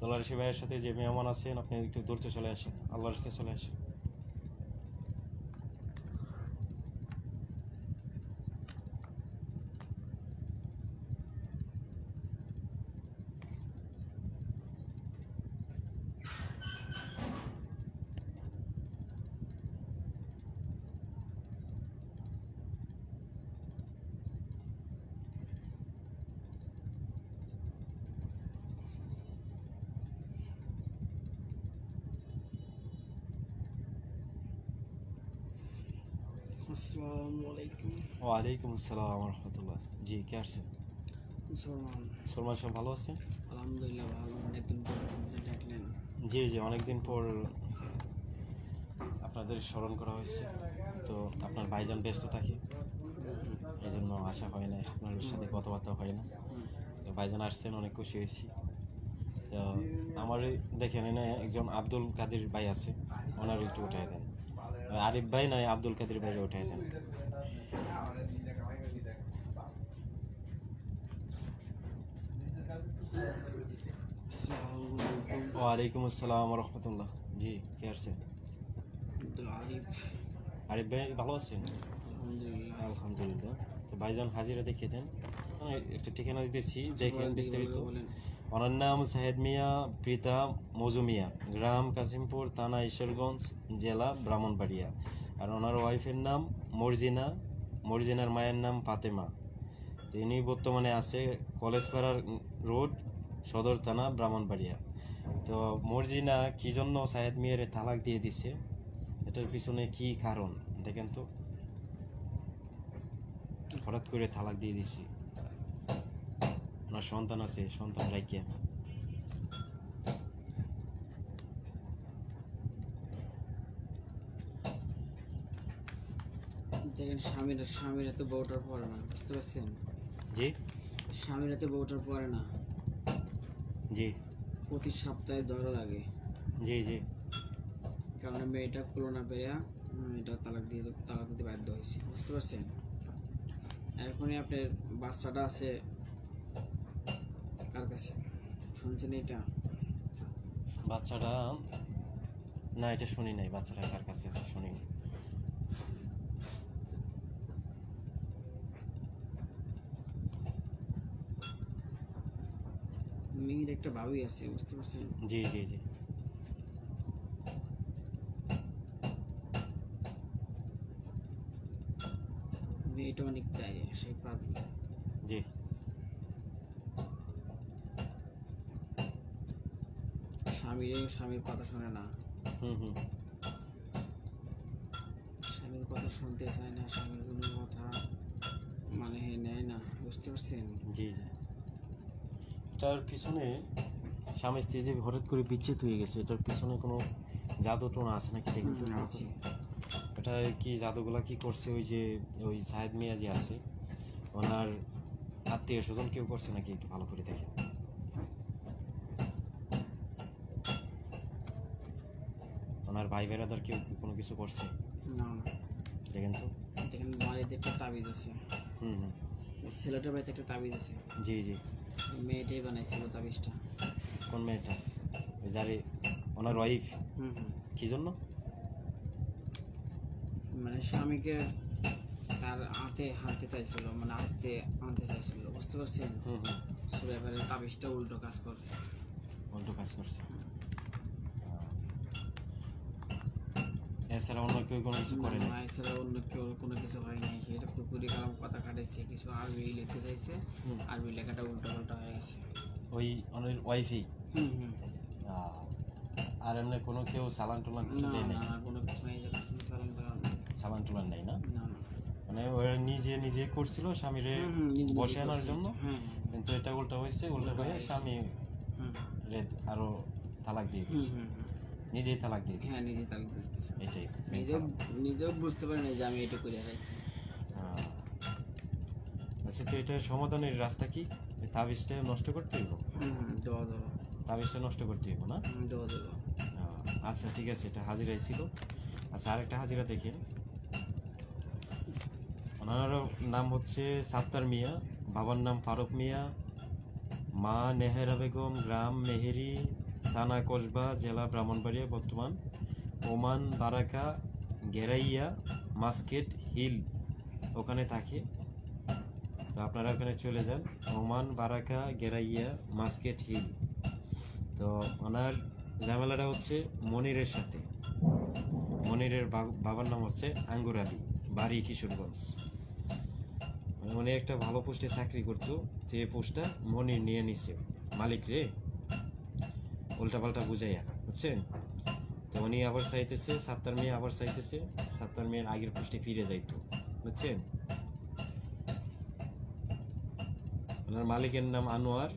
তোলার সে ভাইয়ের সাথে যে মেহমান আছেন, আপনি একটু দৌড়তে চলে আসেন। আল্লাহর সাথে চলে আসেন। আসসালামু আলাইকুম। ওয়ালাইকুম আসসালাম রহমতুল্লাহ। জি কে আসছেন মুসলমান। সলমান সাহেব ভালো আছেন? আলহামদুলিল্লাহ ভালো অনেকদিন পর ডাকলেন। জি জি অনেকদিন পর আপনাদের স্মরণ করা হয়েছে। তো আপনার ভাইজান ব্যস্ত থাকে। এই জন্য আশা হয় না আপনার সাথে কথাবার্তা হয় না। তো ভাইজান আসছেন অনেক খুশি হয়েছি। তো আমার দেখেন এনে একজন আব্দুল কাদের ভাই আছে। ওনার একটু উঠাই দেন। আরিফ ভাই নাই আব্দুল কাদের ভাইরে উঠাই দেন। ওয়ালাইকুম আসসালাম রহমতুল্লাহ জি কে আসছেন? আরিফ। ভাই ভালো আছেন? আলহামদুলিল্লাহ। তো ভাইজান হাজিরা দেখিয়ে দেন। একটা ঠিকানা দিতেছি দেখেন বিস্তারিত। ওনার নাম সাহেদ মিয়া, পিতা মজু মিয়া। গ্রাম কাশিমপুর, থানা ঈশ্বরগঞ্জ, জেলা ব্রাহ্মণবাড়িয়া। আর ওনার ওয়াইফের নাম মর্জিনা, মর্জিনার মায়ের নাম ফাতেমা। তো ইনি বর্তমানে আছে কলেজপাড়ার রোড, সদর থানা ব্রাহ্মণবাড়িয়া। তো মর্জিনা কি জন্য সাহেদ মিয়ারে তালাক দিয়ে দিছে? এটার পিছনে কি কারণ? দেখেন তো। হঠাৎ করে তালাক দিয়ে দিছি। ওনার সন্তান আছে সন্তান রাইকিয়া দেখেন স্বামীর স্বামীর এত বউটার পরে না বুঝতে পারছেন? জি? স্বামীর এত বউটার পরে না। জি। প্রতি সপ্তাহে ধরা লাগে। জি জি। কারণ মেয়েটা খুলো না পেরে মেয়েটা তালাক দিয়ে তালাক দিতে বাধ্য হয়েছে বুঝতে পারছেন? এখনই আপনার বাচ্চাটা আছে কার কাছে? শুনছেন এটা? বাচ্চাটা না এটা শুনি নাই বাচ্চাটা কার কাছে আছে শুনি মেয়ের একটা ভাবি আছে বুঝতে পারছেন? জি জি জি। মেয়েটা অনেক চাই সেই প্রার্থী জি স্বামীর স্বামীর কথা শোনে না। হুম হুম। স্বামীর কথা শুনতে চায় না স্বামীর কোনো কথা মানে নেয় না বুঝতে পারছেন? জি জি। এটার পিছনে স্বামী স্ত্রী যে হঠাৎ করে বিচ্ছেদ হয়ে গেছে এটার পিছনে কোনো জাদু টোনা আছে নাকি দেখুন? আছে। এটা কি জাদুগুলা কি করছে ওই যে ওই সাহেদ মিয়া যে আছে? ওনার আত্মীয় স্বজন কেউ করছে নাকি? একটু ভালো করে দেখেন। ওনার ভাই বেড়াদার কেউ কি কোনো কিছু করছে? না না। দেখেন তো। দেখেন বাড়িতে একটা তাবিজ আছে। হুম হুম। ছেলেটার বাড়িতে একটা তাবিজ আছে। জি জি। মেয়েটাই বানাইছিল তাবিজটা। কোন মেয়েটা? যারে ওনার ওয়াইফ? হুম হুম। কি জন্য? মানে স্বামীকে তার হাতে হাতে চাইছিল মানে হাতে আনতে চাইছিল বুঝতে পারছেন? হুম হুম। তাবিজটা উল্টো কাজ করছে। উল্টো কাজ করছে। এছাড়া অন্য কেউ কোনো কিছু করে না এছাড়া অন্য কেউ কোনো কিছু হয় নাই। এটা পুকুরি কালাম কথা কাটাইছে কিছু আরবি লিখতে চাইছে। আরবি লেখাটা উল্টো পাল্টা হয়ে গেছে। ওই হুম হুম। আর এমনি কোনো কেউ সালান টুলান কিছু দেয় না কোনো কিছু নেই সালান টুলান নেই। না? মানে ওরা নিজে নিজে করছিল স্বামীরে বসে আনার জন্য? হ্যাঁ কিন্তু এটা উল্টা হয়েছে উল্টা হয়ে স্বামী আরও তালাক দিয়ে হুম। নিজেই তালাক দিয়ে হ্যাঁ নিজে তালাক দিয়ে এটাই নিজেও নিজেও বুঝতে পারি না যে আমি এটা করে হারাইছি। হ্যাঁ। আচ্ছা তো এটার সমাধানের রাস্তা কি? এই তাবিজটা নষ্ট করতে হইব? হুম হুম দেওয়া দেওয়া। তাবিজটা নষ্ট করতে হইব না? হুম, দেওয়া দেওয়া। আহ, আচ্ছা ঠিক আছে এটা হাজিরাই ছিল। আচ্ছা আরেকটা হাজিরা দেখেন। ওনার নাম হচ্ছে সাত্তার মিয়া বাবার নাম ফারুক মিয়া মা নেহেরা বেগম গ্রাম মেহেরি থানা কসবা জেলা ব্রাহ্মণবাড়িয়া বর্তমান। ওমান, বারাকা, গেরাইয়া, মাস্কেট, হিল ওখানে থাকে। তো আপনারা ওখানে চলে যান। ওমান, বারাকা, গেরাইয়া, মাস্কেট, হিল। তো ওনার ঝামেলাটা হচ্ছে মনিরের সাথে। মনিরের বাবার নাম হচ্ছে আঙ্গুর আলী, বাড়ি কিশোরগঞ্জ। মানে একটা ভালো পোস্টে চাকরি করতো। যে পোস্টটা মনির নিয়ে নিচ্ছে মালিক রে? উল্টাপাল্টা বুঝাইয়া বুঝছেন? তো উনি আবার চাইতেছে সাত্তার মেয়ে আবার চাইতেছে সাত্তার মেয়ের আগের পোস্টে ফিরে যাইতো বুঝছেন? ওনার মালিকের নাম আনোয়ার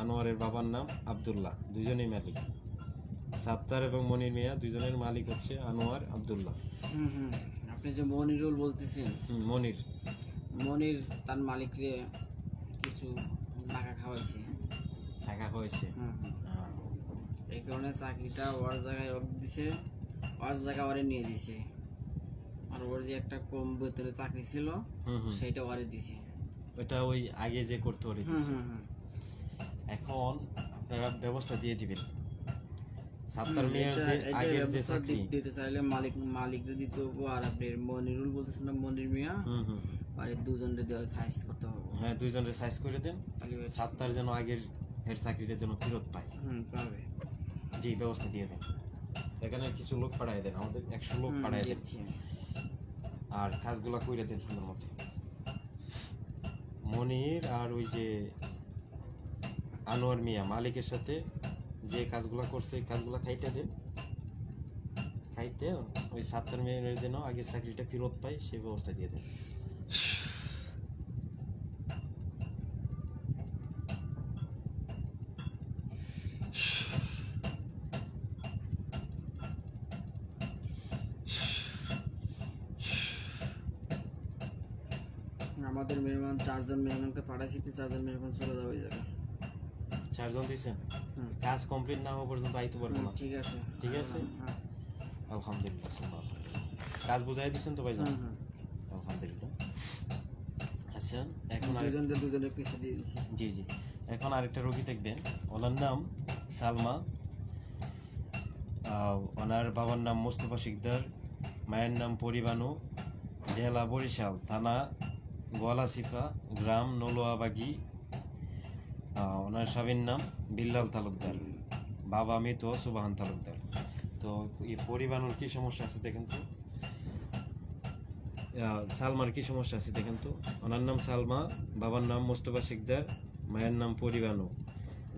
আনোয়ারের বাবার নাম আব্দুল্লাহ দুজনেই মালিক। সাত্তার এবং মনির মিয়া দুজনের মালিক হচ্ছে আনোয়ার আব্দুল্লাহ। আপনি যে মনিরুল বলতেছেন হুম, মনির। মনির তার মালিকরে কিছু টাকা খাওয়াইছে টাকা খাওয়াইছে? এই কারণে চাকরিটা ওর জায়গায় ওর দিছে ওর জায়গা ওরে নিয়ে দিছে। আর ওর যে একটা কম বেতনে চাকরি ছিল হুম ওরে দিছে। ওটা ওই আগে যে করতে হুম হুম এখন আপনারা ব্যবস্থা দিয়ে দিবেন। সাত্তার মেয়ের যে আগের যে চাকরি। দিতে চাইলে মালিক মালিকরে দিতে হবে আর আপনি মনিরুল বলতেছেন না মনির মিয়া? আর এই দুজনকে দেওয়া সাইজ করতে হবে। হ্যাঁ দুইজনের সাইজ করে দেন। তাহলে সাত্তার যেন আগের চাকরিটা যেন ফেরত পায়। হুম পাবে। জি ব্যবস্থা দিয়ে দেন। এখানে কিছু লোক পাঠাই দেন আমাদের একশো লোক পাঠাই দেন। আর কাজগুলো কইরে দেন সুন্দর মতো। মনির আর ওই যে আনোয়ার মিয়া মালিকের সাথে যে কাজগুলো করছে কাজগুলো খাইতে দেন। খাইতে ওই সাতটার মেয়ের যেন আগের চাকরিটা ফেরত পাই সেই ব্যবস্থা দিয়ে দেন। আমাদের মেহমান চারজন মেহমানকে পাঠাইছি তো চারজন মেহমান চলে যাবে যাবে। চারজন দিয়েছেন। কাজ কমপ্লিট না হওয়া পর্যন্ত আইতে পারব না? ঠিক আছে। ঠিক আছে? হ্যাঁ, আলহামদুলিল্লাহ কাজ বুঝাই দিচ্ছেন তো ভাইজান? হুম, হুম। আলহামদুলিল্লাহ। আচ্ছা এখন দুজনকে দুজনের পিছিয়ে দিয়ে দিছি। জি জি। এখন আরেকটা রোগী দেখবেন। ওনার নাম সালমা। ওনার বাবার নাম মোস্তফা শিকদার। মায়ের নাম পরিবানু। জেলা বরিশাল থানা গোয়ালাসিফা গ্রাম নলোয়াবাগি। ওনার স্বামীর নাম বিল্লাল তালুকদার। বাবা মৃত সুবাহান তালুকদার। তো এই পরিবানুর কি সমস্যা আছে দেখেন তো? সালমার কী সমস্যা আছে দেখেন তো? ওনার নাম সালমা বাবার নাম মোস্তফা শিকদার মায়ের নাম পরিবানু।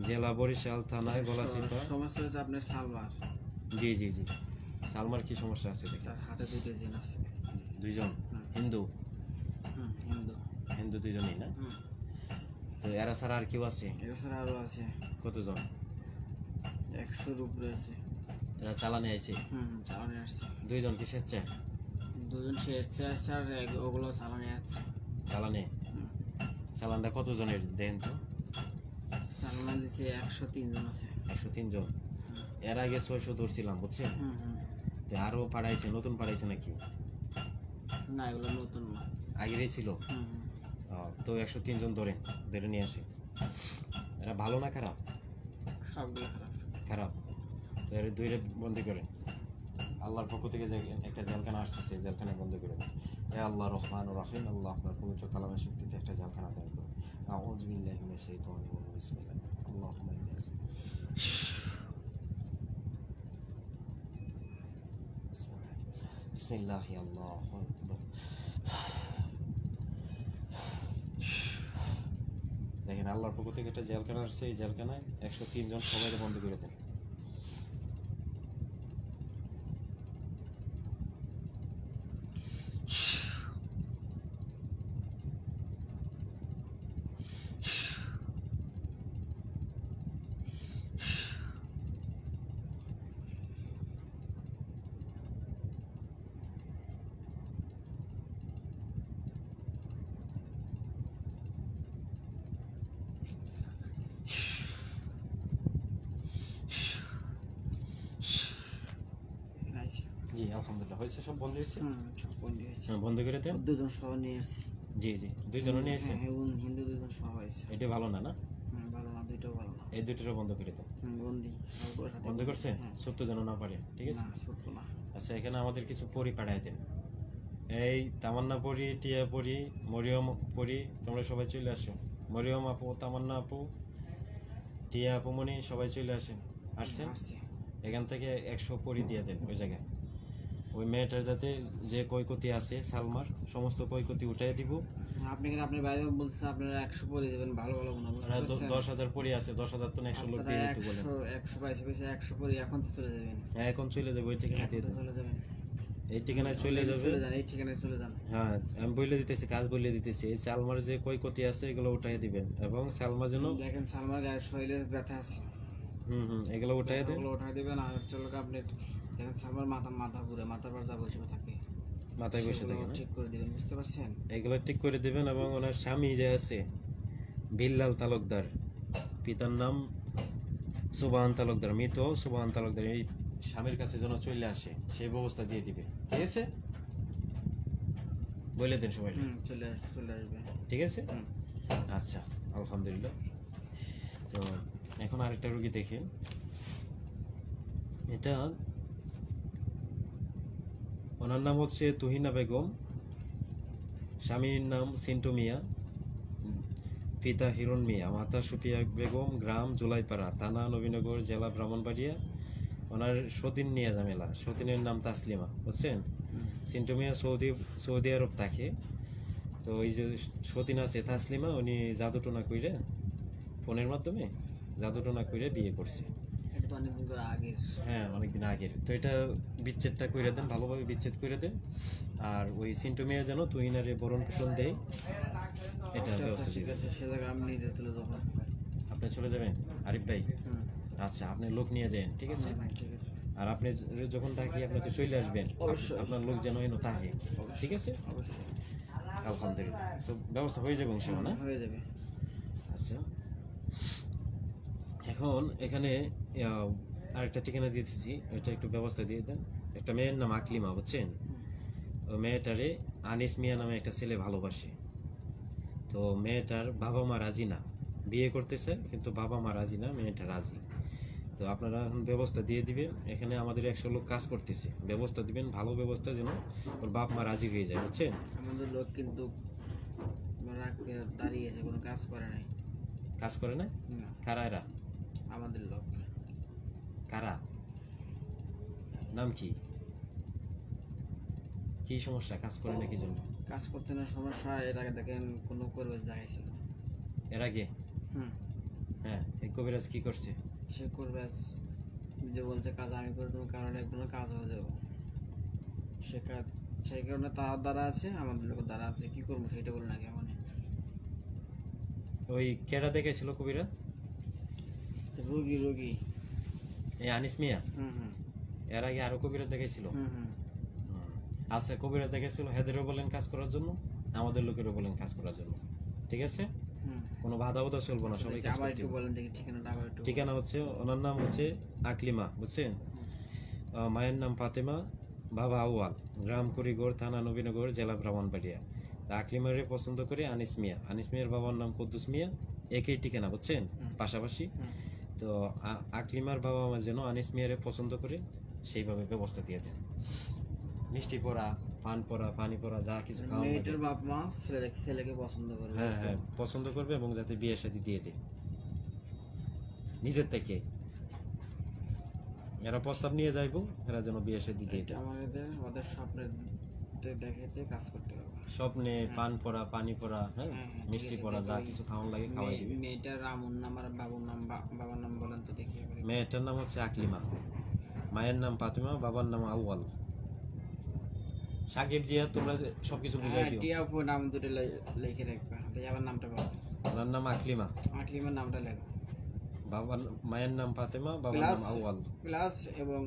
জেলা বরিশাল থানায় গলাচিপা সমস্যা হচ্ছে আপনার সালবার জি জি জি। সালমার কি সমস্যা আছে দেখেন? তার হাতে দুইটা জিন আছে। দুইজন? হিন্দু? হুম হিন্দু দুইজনই না? তো এরা ছাড়া আর কেউ আছে? এছাড়া আরও আছে। কতজন? একশোর উপরে আছে। এরা চালানে আইছে হুম চালানে আসছে। দুইজন কি স্বেচ্ছায় দুজন সে এসছে আসছে আর ওগুলো চালানে আছে। চালানে? চালানটা কতজনের দেন তো? চালানে দিচ্ছে একশো তিনজন আছে। একশো তিনজন? এর আগে ছয়শো ধরছিলাম বুঝছেন? তো আরও পাড়াইছে নতুন পাড়াইছে নাকি? না এগুলো নতুন না। আগেরই ছিল? হুম। তো একশো তিনজন ধরেন ধরে নিয়ে আসে। এরা ভালো না খারাপ? খারাপ খারাপ। তো এর দুইটা বন্দি করেন আল্লাহর পক্ষ থেকে যে একটা জেলখানা আসছে সেই জেলখানা বন্ধ করে দেন এ আল্লাহ রহমান রাহিম আল্লাহ আপনার পবিত্র কালামের শক্তিতে একটা জেলখানা দান করুন। আউজ বিল্লাহি মিনাশ শাইতানির রাজিম। বিসমিল্লাহ। আল্লাহুম্মা আল্লাহর পক্ষ থেকে একটা জেলখানা আসছে এই জেলখানায় একশো তিনজন সবাই বন্ধ করে দেন জি আলহামদুলিল্লাহ হয়েছে সব বন্ধ হয়েছে? বন্ধ হয়েছে। হ্যাঁ, বন্ধ করে দেন। দুজন সহ নিয়ে এসেছি জি জি দুইজনও নিয়ে এসেছেন হ্যাঁ, এবং হিন্দু দুজন সহ হয়েছে। এটা ভালো না না? ভালো না দুইটাও ভালো না। এই দুটোরও বন্ধ করে দেন। বন্ধ করছে হ্যাঁ। ছোট্ট যেন না পারে ঠিক আছে? না আচ্ছা এখানে আমাদের কিছু পরি পাঠাই দেন। এই তামান্না পরি টিয়া পরি মরিয়ম পরি তোমরা সবাই চলে আসো। মরিয়ম আপু তামান্না আপু টিয়া আপু মনি সবাই চলে আসেন। আসছেন? আসছে। এখান থেকে একশো পরি দিয়ে দেন ওই জায়গায়। ওই মেয়েটার যাতে যে কৈকতি আছে সালমার সমস্ত কৈকতি উঠাই দিব। আপনি কিন্তু আপনার বাইরে বলছেন আপনারা একশো পরে দেবেন ভালো ভালো দশ হাজার পরি আছে দশ হাজার তো একশো লোক দিয়ে দিতে বলেন। একশো পাইছে পাইছে একশো পরে এখন তো চলে যাবেন। হ্যাঁ এখন চলে যাবে ওই ঠিকানা দিয়ে চলে যাবেন। এই ঠিকানায় চলে যাবে। চলে যান এই ঠিকানায় চলে যান। হ্যাঁ আমি বলে দিতেছি কাজ বলে দিতেছি। এই সালমার যে কৈকতি আছে এগুলো উঠাই দিবেন। এবং সালমা যেন দেখেন সালমার গায়ে শরীরের ব্যথা আছে। হুম হুম এগুলো উঠাই দেন ওগুলো উঠাই দেবেন আর হচ্ছে লোক আপনি দেখেন সালমার মাথা মাথা ঘুরে মাথার পর যা বসে থাকে। মাথায় বসে থাকে ঠিক করে দিবেন বুঝতে পারছেন? এগুলো ঠিক করে দেবেন এবং ওনার স্বামী যে আছে বিল্লাল তালুকদার পিতার নাম সুবান তালুকদার মৃত সুবান তালুকদার এই স্বামীর কাছে যেন চলে আসে সেই ব্যবস্থা দিয়ে দিবে। ঠিক আছে? বলে দেন সবাই হুম চলে আসবে চলে আসবে। ঠিক আছে? আচ্ছা আলহামদুলিল্লাহ। তো এখন আরেকটা রুগী দেখেন এটা ওনার নাম হচ্ছে তুহিনা বেগম। স্বামীর নাম সিন্টু মিয়া পিতা হিরণ মিয়া। মাতা সুপিয়া বেগম গ্রাম জুলাইপাড়া থানা নবীনগর জেলা ব্রাহ্মণবাড়িয়া। ওনার সতীন নিয়ে ঝামেলা। সতীনের নাম তাসলিমা বুঝছেন। সিন্টু মিয়া সৌদি সৌদি আরব থাকে। তো ওই যে সতীন আছে তাসলিমা উনি জাদুটোনা কইরে ফোনের মাধ্যমে জাদুটোনা কইরে বিয়ে করছে। করে হ্যাঁ অনেকদিন আগের। তো এটা বিচ্ছেদটা কইরে দেন ভালোভাবে বিচ্ছেদ করে দেন। আর ওই সিন্টু মিয়া যেন তুহিনারে বরণ পোষণ দেয় এটা আচ্ছা, ঠিক আছে সে জায়গায় আমি তুলে যাব আপনি চলে যাবেন? আরিফ ভাই? আচ্ছা আপনি লোক নিয়ে যান ঠিক আছে? ঠিক আছে। আর আপনি যখন থাকি আপনি তো চলে আসবেন অবশ্যই। আপনার লোক যেন এনে থাকে ঠিক আছে? অবশ্যই। আলহামদুলিল্লাহ। তো ব্যবস্থা হয়ে যাবে ইনশাল্লাহ না? হয়ে যাবে। আচ্ছা। এখন এখানে আরেকটা ঠিকানা দিয়ে দিচ্ছি এটা একটু ব্যবস্থা দিয়ে দেন। একটা মেয়ের নাম আকলিমা বুঝছেন? ও মেয়েটারে আনিস মিয়া নামে একটা ছেলে ভালোবাসে। তো মেয়েটার বাবা মা রাজি না। বিয়ে করতেছে কিন্তু বাবা মা রাজি না মেয়েটা রাজি। তো আপনারা এখন ব্যবস্থা দিয়ে দিবেন। এখানে আমাদের একশো লোক কাজ করতেছে। ব্যবস্থা দিবেন ভালো ব্যবস্থা যেন ওর বাপ মা রাজি হয়ে যায় বুঝছেন? আমাদের লোক কিন্তু রাখতে দাঁড়িয়ে আছে কোনো কাজ করে নাই। কাজ করে না না। কারা এরা? আমাদের লোক কারা? নাম কি? কি সমস্যা? কাজ করে না কি জন্য? কাজ করতে না সমস্যা এর আগে দেখেন কোনো পরিবেশ দেখাইছিল। এর আগে? হুম। হ্যাঁ এই কবিরাজ কি করছে? সে করবে যে বলছে কাজ আমি করে দেবো কারণে কোনো কাজ হয়ে যাব। সে কাজ সেই কারণে তার দ্বারা আছে আমাদের লোকের দ্বারা আছে কি করব সেটা বলে নাকি মানে ওই কেডা দেখেছিল কবিরাজ? রোগী রোগী। এই আনিস মিয়া? এর আগে আরও কবিরা দেখেছিল আচ্ছা কবিরাজ দেখেছিল হেদেরও বলেন কাজ করার জন্য আমাদের লোকেরও বলেন কাজ করার জন্য। ঠিক আছে? কোনো বাধা বাধা চলবো না সবাই দেখি, আবার একটু বলেন দেখি ঠিকানাটা আবার একটু ঠিকানা হচ্ছে ওনার নাম হচ্ছে আকলিমা বুঝছেন? মায়ের নাম ফাতেমা বাবা আউয়াল গ্রাম করিগড় থানা নবীনগর জেলা ব্রাহ্মণবাড়িয়া। আকলিমারে পছন্দ করে আনিস মিয়া। আনিস মিয়ার বাবার নাম কুদ্দুস মিয়া একই ঠিকানা বুঝছেন? পাশাপাশি। তো আকলিমার বাবা মা যেন আনিস মিয়ারে পছন্দ করে সেইভাবে ব্যবস্থা দিয়ে দেন। মিষ্টি পড়া পান পড়া পানি পড়া যা কিছু খাওয়া মেয়েটার বাপ মা ছেলে ছেলেকে পছন্দ করে। হ্যাঁ হ্যাঁ পছন্দ করবে এবং যাতে বিয়ে শাদী দিয়ে দেয়। নিজের থেকে। এরা প্রস্তাব নিয়ে যাইবো এরা যেন বিয়ে শাদী দিয়ে দেয়। আমাদের আমাদের স্বপ্নের দেখাতে কাজ করতে হবে। স্বপ্নে পান পড়া পানি পড়া হ্যাঁ? হ্যাঁ, হ্যাঁ, মিষ্টি পড়া যা কিছু খাওয়ান লাগে খাওয়াই দিবে। মেয়েটার রামুর নাম আর বাবুর নাম বাবার নাম বলেন তো দেখি মেয়েটার নাম হচ্ছে আকলিমা। মায়ের নাম ফাতিমা বাবার নাম আউয়াল। সাকিব জিয়া তোমরা বুঝাই হ্যাঁ দিও। টিয়া আপু নাম দুটো লিখে রাখবা। আবার নামটা বলো। ওনার নাম আকলিমা। আটলিমের নামটা লেখো। বাবার মায়ের নাম ফাতেমা বাবার নাম আউয়াল। প্লাস এবং